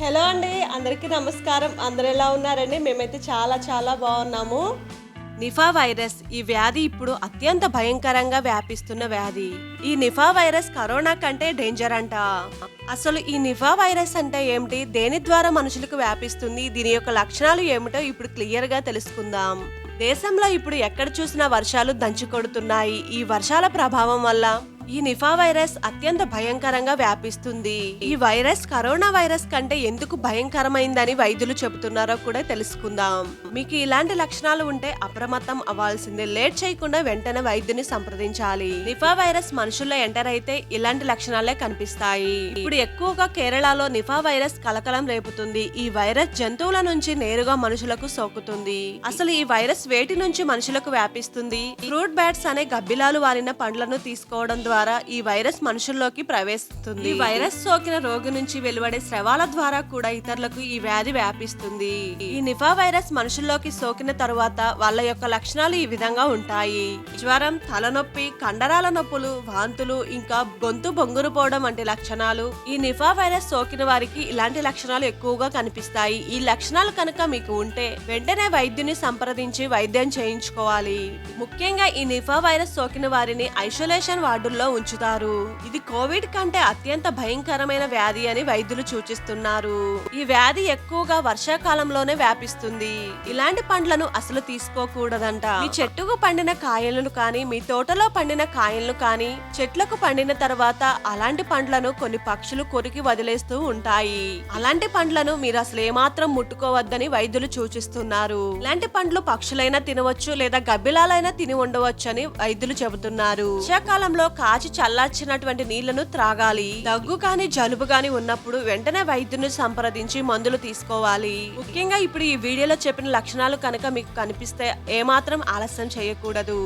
Hello అండి అందరికీ నమస్కారం. అందరు ఎలా ఉన్నారండి? మేమైతే చాలా చాలా బాగున్నాము. నిఫా వైరస్ ఈ వ్యాధి ఇప్పుడు అత్యంత భయంకరంగా వ్యాపిస్తున్న వ్యాధి. ఈ నిఫా వైరస్ కరోనా కంటే డేంజర్ అంట. అసలు ఈ నిఫా వైరస్ అంటే ఏమిటి? దేని ద్వారా మనుషులకు వ్యాపిస్తుంది? దీని యొక్క లక్షణాలు ఏమిటో ఇప్పుడు క్లియర్గా తెలుసుకుందాం. దేశంలో ఇప్పుడు ఎక్కడ చూసినా వర్షాలు దంచుకొడుతున్నాయి. ఈ వర్షాల ప్రభావం వల్ల ఈ నిఫా వైరస్ అత్యంత భయంకరంగా వ్యాపిస్తుంది. ఈ వైరస్ కరోనా వైరస్ కంటే ఎందుకు భయంకరమైందని వైద్యులు చెబుతున్నారో కూడా తెలుసుకుందాం. మీకు ఇలాంటి లక్షణాలు ఉంటే అప్రమత్తం అవ్వాల్సిందే. లేట్ చేయకుండా వెంటనే వైద్యుని సంప్రదించాలి. నిఫా వైరస్ మనుషుల్లో ఎంటర్ అయితే ఇలాంటి లక్షణాలే కనిపిస్తాయి. ఇప్పుడు ఎక్కువగా కేరళలో నిఫా వైరస్ కలకలం రేపుతుంది. ఈ వైరస్ జంతువుల నుంచి నేరుగా మనుషులకు సోకుతుంది. అసలు ఈ వైరస్ వేటి నుంచి మనుషులకు వ్యాపిస్తుంది? ఫ్రూట్ బ్యాట్స్ అనే గబ్బిలాలు వారిన పండ్లను తీసుకోవడం ద్వారా ద్వారా ఈ వైరస్ మనుషుల్లోకి ప్రవేశిస్తుంది. ఈ వైరస్ సోకిన రోగి నుంచి వెలువడే స్రవాల ద్వారా కూడా ఇతరులకు ఈ వ్యాధి వ్యాపిస్తుంది. ఈ నిఫా వైరస్ మనుషుల్లోకి సోకిన తరువాత వాళ్ళ యొక్క లక్షణాలు ఈ విధంగా ఉంటాయి. జ్వరం తలనొప్పి కండరాల నొప్పులు వాంతులు ఇంకా గొంతు బొంగురుపోవడం వంటి లక్షణాలు ఈ నిఫా వైరస్ సోకిన వారికి ఇలాంటి లక్షణాలు ఎక్కువగా కనిపిస్తాయి. ఈ లక్షణాలు కనుక మీకు ఉంటే వెంటనే వైద్యుని సంప్రదించి వైద్యం చేయించుకోవాలి. ముఖ్యంగా ఈ నిఫా వైరస్ సోకిన వారిని ఐసోలేషన్ వార్డుల్లో ఉంచుతారు. ఇది కోవిడ్ కంటే అత్యంత భయంకరమైన వ్యాధి అని వైద్యులు సూచిస్తున్నారు. ఈ వ్యాధి ఎక్కువగా వర్షాకాలంలోనే వ్యాపిస్తుంది. ఇలాంటి పండ్లను అసలు తీసుకోకూడదంట. మీ చెట్టుకు పండిన కాయలను కానీ మీ తోటలో పండిన కాయలను కానీ చెట్లకు పండిన తర్వాత అలాంటి పండ్లను కొన్ని పక్షులు కొరికి వదిలేస్తూ ఉంటాయి. అలాంటి పండ్లను మీరు అసలు ఏమాత్రం ముట్టుకోవద్దని వైద్యులు సూచిస్తున్నారు. ఇలాంటి పండ్లు పక్షులైనా తినవచ్చు లేదా గబ్బిలాలైనా తిని ఉండవచ్చు అని వైద్యులు చెబుతున్నారు. వర్షాకాలంలో కాచి చల్లార్చినటువంటి నీళ్ళను త్రాగాలి. దగ్గు కానీ జలుబు కానీ ఉన్నప్పుడు వెంటనే వైద్యుని సంప్రదించి మందులు తీసుకోవాలి. ముఖ్యంగా ఇప్పుడు ఈ వీడియోలో చెప్పిన లక్షణాలు కనుక మీకు కనిపిస్తే ఏమాత్రం ఆలస్యం చేయకూడదు.